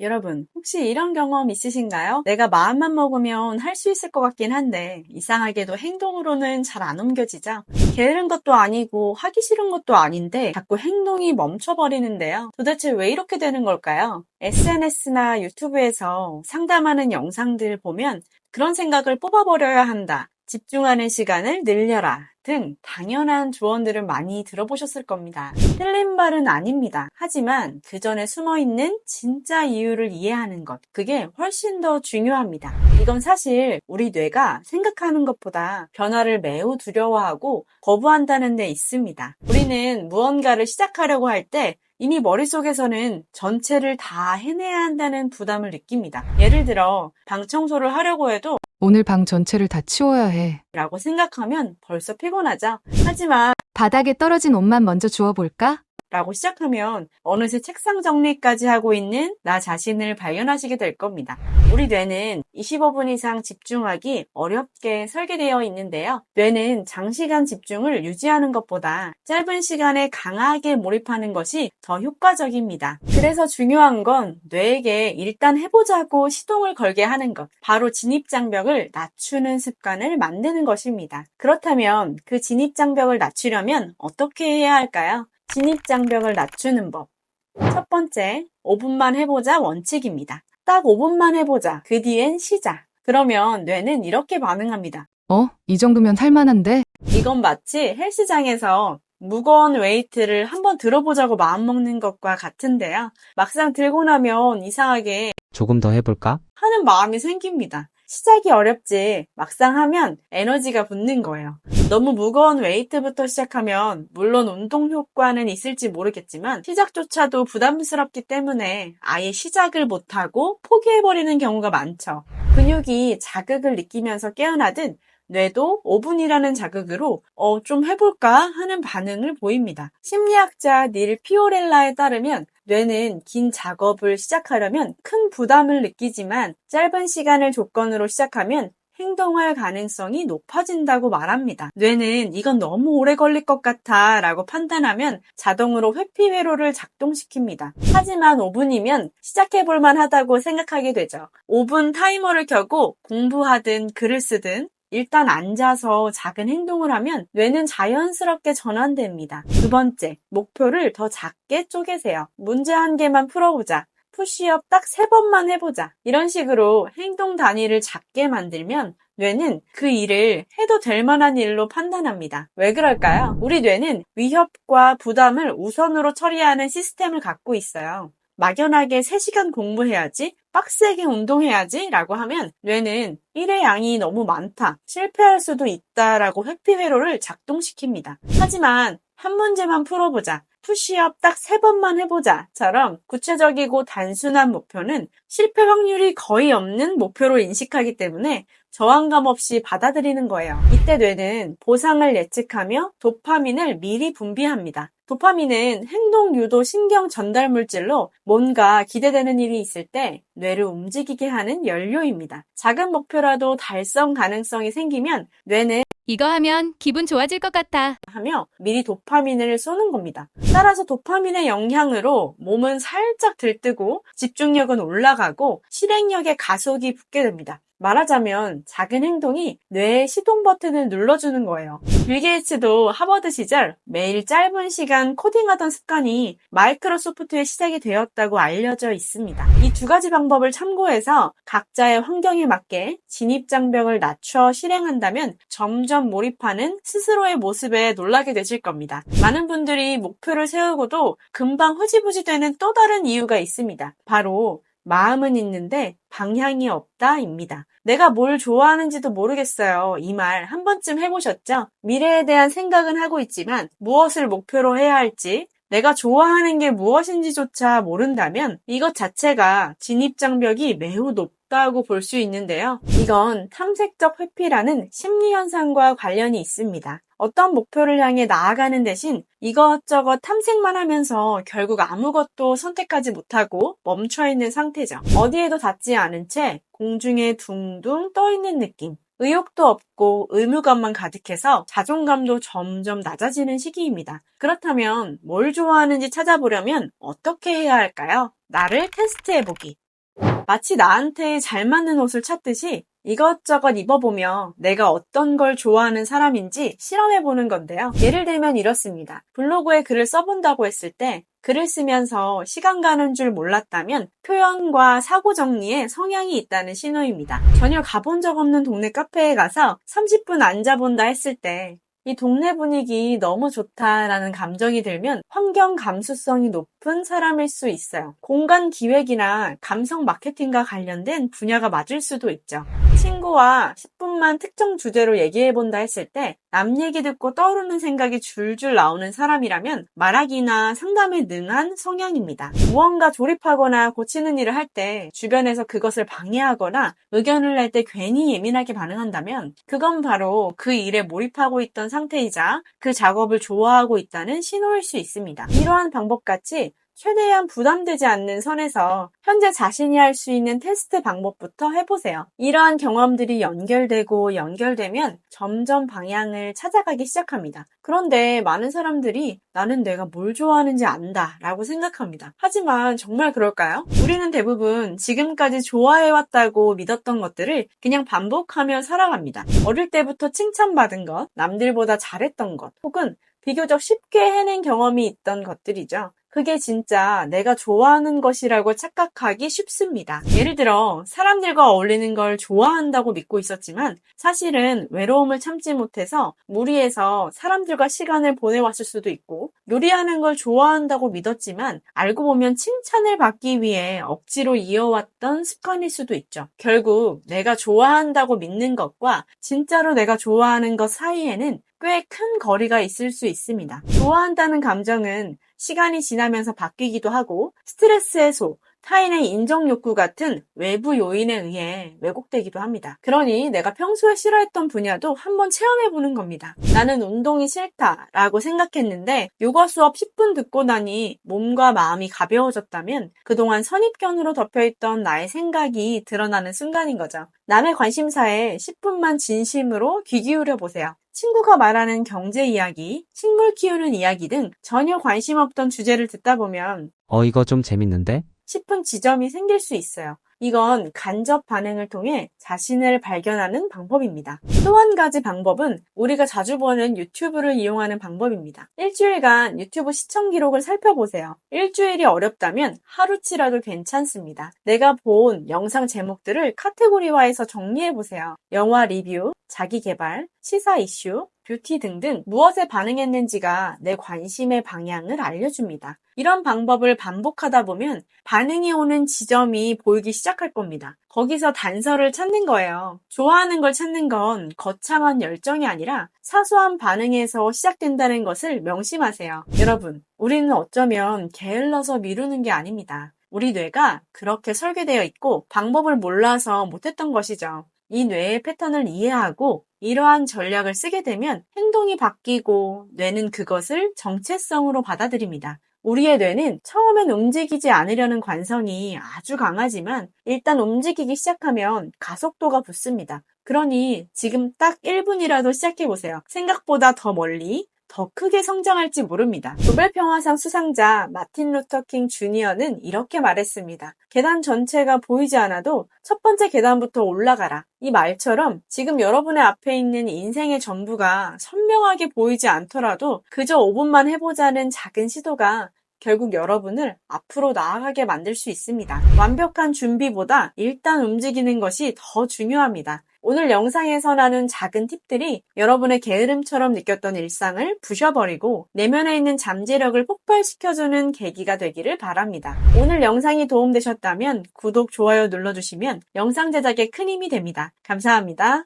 여러분, 혹시 이런 경험 있으신가요? 내가 마음만 먹으면 할 수 있을 것 같긴 한데, 이상하게도 행동으로는 잘 안 옮겨지죠? 게으른 것도 아니고, 하기 싫은 것도 아닌데, 자꾸 행동이 멈춰버리는데요. 도대체 왜 이렇게 되는 걸까요? SNS나 유튜브에서 상담하는 영상들 보면, 그런 생각을 뽑아버려야 한다. 집중하는 시간을 늘려라 등 당연한 조언들을 많이 들어보셨을 겁니다. 틀린 말은 아닙니다. 하지만 그 전에 숨어 있는 진짜 이유를 이해하는 것, 그게 훨씬 더 중요합니다. 이건 사실 우리 뇌가 생각하는 것보다 변화를 매우 두려워하고 거부한다는 데 있습니다. 우리는 무언가를 시작하려고 할때 이미 머릿속에서는 전체를 다 해내야 한다는 부담을 느낍니다. 예를 들어, 방 청소를 하려고 해도 오늘 방 전체를 다 치워야 해. 라고 생각하면 벌써 피곤하죠. 하지만 바닥에 떨어진 옷만 먼저 주워볼까? 라고 시작하면 어느새 책상 정리까지 하고 있는 나 자신을 발견하시게 될 겁니다. 우리 뇌는 25분 이상 집중하기 어렵게 설계되어 있는데요. 뇌는 장시간 집중을 유지하는 것보다 짧은 시간에 강하게 몰입하는 것이 더 효과적입니다. 그래서 중요한 건 뇌에게 일단 해보자고 시동을 걸게 하는 것. 바로 진입장벽을 낮추는 습관을 만드는 것입니다. 그렇다면 그 진입장벽을 낮추려면 어떻게 해야 할까요? 진입장벽을 낮추는 법. 첫 번째, 5분만 해보자 원칙입니다. 딱 5분만 해보자. 그 뒤엔 시작. 그러면 뇌는 이렇게 반응합니다. 어? 이 정도면 할만한데? 이건 마치 헬스장에서 무거운 웨이트를 한번 들어보자고 마음먹는 것과 같은데요. 막상 들고 나면 이상하게 조금 더 해볼까? 하는 마음이 생깁니다. 시작이 어렵지 막상 하면 에너지가 붙는 거예요. 너무 무거운 웨이트부터 시작하면 물론 운동 효과는 있을지 모르겠지만 시작조차도 부담스럽기 때문에 아예 시작을 못하고 포기해버리는 경우가 많죠. 근육이 자극을 느끼면서 깨어나듯 뇌도 5분이라는 자극으로 어, 좀 해볼까 하는 반응을 보입니다. 심리학자 닐 피오렐라에 따르면 뇌는 긴 작업을 시작하려면 큰 부담을 느끼지만 짧은 시간을 조건으로 시작하면 행동할 가능성이 높아진다고 말합니다. 뇌는 이건 너무 오래 걸릴 것 같아 라고 판단하면 자동으로 회피 회로를 작동시킵니다. 하지만 5분이면 시작해볼만 하다고 생각하게 되죠. 5분 타이머를 켜고 공부하든 글을 쓰든 일단 앉아서 작은 행동을 하면 뇌는 자연스럽게 전환됩니다. 두 번째, 목표를 더 작게 쪼개세요. 문제 한 개만 풀어보자. 푸시업 딱 세 번만 해보자. 이런 식으로 행동 단위를 작게 만들면 뇌는 그 일을 해도 될 만한 일로 판단합니다. 왜 그럴까요? 우리 뇌는 위협과 부담을 우선으로 처리하는 시스템을 갖고 있어요. 막연하게 3시간 공부해야지, 빡세게 운동해야지 라고 하면 뇌는 일의 양이 너무 많다, 실패할 수도 있다라고 회피 회로를 작동시킵니다. 하지만 한 문제만 풀어보자. 푸시업 딱 세 번만 해보자.처럼 구체적이고 단순한 목표는 실패 확률이 거의 없는 목표로 인식하기 때문에 저항감 없이 받아들이는 거예요. 이때 뇌는 보상을 예측하며 도파민을 미리 분비합니다. 도파민은 행동 유도 신경 전달 물질로 뭔가 기대되는 일이 있을 때 뇌를 움직이게 하는 연료입니다. 작은 목표라도 달성 가능성이 생기면 뇌는 이거 하면 기분 좋아질 것 같아. 하며 미리 도파민을 쏘는 겁니다. 따라서 도파민의 영향으로 몸은 살짝 들뜨고 집중력은 올라가고 실행력에 가속이 붙게 됩니다. 말하자면 작은 행동이 뇌의 시동 버튼을 눌러주는 거예요. 빌 게이츠도 하버드 시절 매일 짧은 시간 코딩하던 습관이 마이크로소프트의 시작이 되었다고 알려져 있습니다. 이 두 가지 방법을 참고해서 각자의 환경에 맞게 진입장벽을 낮춰 실행한다면 점점 몰입하는 스스로의 모습에 놀라게 되실 겁니다. 많은 분들이 목표를 세우고도 금방 흐지부지 되는 또 다른 이유가 있습니다. 바로 마음은 있는데 방향이 없다입니다. 내가 뭘 좋아하는지도 모르겠어요. 이 말 한 번쯤 해보셨죠? 미래에 대한 생각은 하고 있지만 무엇을 목표로 해야 할지 내가 좋아하는 게 무엇인지조차 모른다면 이것 자체가 진입장벽이 매우 높다고 볼 수 있는데요. 이건 탐색적 회피라는 심리현상과 관련이 있습니다. 어떤 목표를 향해 나아가는 대신 이것저것 탐색만 하면서 결국 아무것도 선택하지 못하고 멈춰있는 상태죠. 어디에도 닿지 않은 채 공중에 둥둥 떠있는 느낌. 의욕도 없고 의무감만 가득해서 자존감도 점점 낮아지는 시기입니다. 그렇다면 뭘 좋아하는지 찾아보려면 어떻게 해야 할까요? 나를 테스트해보기. 마치 나한테 잘 맞는 옷을 찾듯이 이것저것 입어보며 내가 어떤 걸 좋아하는 사람인지 실험해보는 건데요. 예를 들면 이렇습니다. 블로그에 글을 써본다고 했을 때 글을 쓰면서 시간 가는 줄 몰랐다면 표현과 사고 정리에 성향이 있다는 신호입니다. 전혀 가본 적 없는 동네 카페에 가서 30분 앉아본다 했을 때이 동네 분위기 너무 좋다라는 감정이 들면 환경 감수성이 높은 사람일 수 있어요. 공간 기획이나 감성 마케팅과 관련된 분야가 맞을 수도 있죠. 친구와 10분만 특정 주제로 얘기해본다 했을 때 남 얘기 듣고 떠오르는 생각이 줄줄 나오는 사람이라면 말하기나 상담에 능한 성향입니다. 무언가 조립하거나 고치는 일을 할 때 주변에서 그것을 방해하거나 의견을 낼 때 괜히 예민하게 반응한다면 그건 바로 그 일에 몰입하고 있던 상태이자 그 작업을 좋아하고 있다는 신호일 수 있습니다. 이러한 방법같이 최대한 부담되지 않는 선에서 현재 자신이 할 수 있는 테스트 방법부터 해보세요. 이러한 경험들이 연결되고 연결되면 점점 방향을 찾아가기 시작합니다. 그런데 많은 사람들이 나는 내가 뭘 좋아하는지 안다 라고 생각합니다. 하지만 정말 그럴까요? 우리는 대부분 지금까지 좋아해왔다고 믿었던 것들을 그냥 반복하며 살아갑니다. 어릴 때부터 칭찬받은 것, 남들보다 잘했던 것, 혹은 비교적 쉽게 해낸 경험이 있던 것들이죠. 그게 진짜 내가 좋아하는 것이라고 착각하기 쉽습니다. 예를 들어, 사람들과 어울리는 걸 좋아한다고 믿고 있었지만, 사실은 외로움을 참지 못해서 무리해서 사람들과 시간을 보내왔을 수도 있고, 요리하는 걸 좋아한다고 믿었지만, 알고 보면 칭찬을 받기 위해 억지로 이어왔던 습관일 수도 있죠. 결국, 내가 좋아한다고 믿는 것과 진짜로 내가 좋아하는 것 사이에는 꽤큰 거리가 있을 수 있습니다. 좋아한다는 감정은 시간이 지나면서 바뀌기도 하고 스트레스 해소, 타인의 인정 욕구 같은 외부 요인에 의해 왜곡되기도 합니다. 그러니 내가 평소에 싫어했던 분야도 한번 체험해보는 겁니다. 나는 운동이 싫다라고 생각했는데 요가 수업 10분 듣고 나니 몸과 마음이 가벼워졌다면 그동안 선입견으로 덮여있던 나의 생각이 드러나는 순간인 거죠. 남의 관심사에 10분만 진심으로 귀 기울여 보세요. 친구가 말하는 경제 이야기, 식물 키우는 이야기 등 전혀 관심 없던 주제를 듣다 보면 어, 이거 좀 재밌는데? 싶은 지점이 생길 수 있어요. 이건 간접 반응을 통해 자신을 발견하는 방법입니다. 또 한 가지 방법은 우리가 자주 보는 유튜브를 이용하는 방법입니다. 일주일간 유튜브 시청 기록을 살펴보세요. 일주일이 어렵다면 하루치라도 괜찮습니다. 내가 본 영상 제목들을 카테고리화해서 정리해보세요. 영화 리뷰, 자기 개발, 시사 이슈, 뷰티 등등 무엇에 반응했는지가 내 관심의 방향을 알려줍니다. 이런 방법을 반복하다 보면 반응이 오는 지점이 보이기 시작할 겁니다. 거기서 단서를 찾는 거예요. 좋아하는 걸 찾는 건 거창한 열정이 아니라 사소한 반응에서 시작된다는 것을 명심하세요. 여러분, 우리는 어쩌면 게을러서 미루는 게 아닙니다. 우리 뇌가 그렇게 설계되어 있고 방법을 몰라서 못했던 것이죠. 이 뇌의 패턴을 이해하고 이러한 전략을 쓰게 되면 행동이 바뀌고 뇌는 그것을 정체성으로 받아들입니다. 우리의 뇌는 처음엔 움직이지 않으려는 관성이 아주 강하지만 일단 움직이기 시작하면 가속도가 붙습니다. 그러니 지금 딱 1분이라도 시작해보세요. 생각보다 더 멀리, 더 크게 성장할지 모릅니다. 노벨 평화상 수상자 마틴 루터 킹 주니어는 이렇게 말했습니다. 계단 전체가 보이지 않아도 첫 번째 계단부터 올라가라. 이 말처럼 지금 여러분의 앞에 있는 인생의 전부가 선명하게 보이지 않더라도 그저 5분만 해보자는 작은 시도가 결국 여러분을 앞으로 나아가게 만들 수 있습니다. 완벽한 준비보다 일단 움직이는 것이 더 중요합니다. 오늘 영상에서 나눈 작은 팁들이 여러분의 게으름처럼 느꼈던 일상을 부셔버리고 내면에 있는 잠재력을 폭발시켜주는 계기가 되기를 바랍니다. 오늘 영상이 도움되셨다면 구독, 좋아요 눌러주시면 영상 제작에 큰 힘이 됩니다. 감사합니다.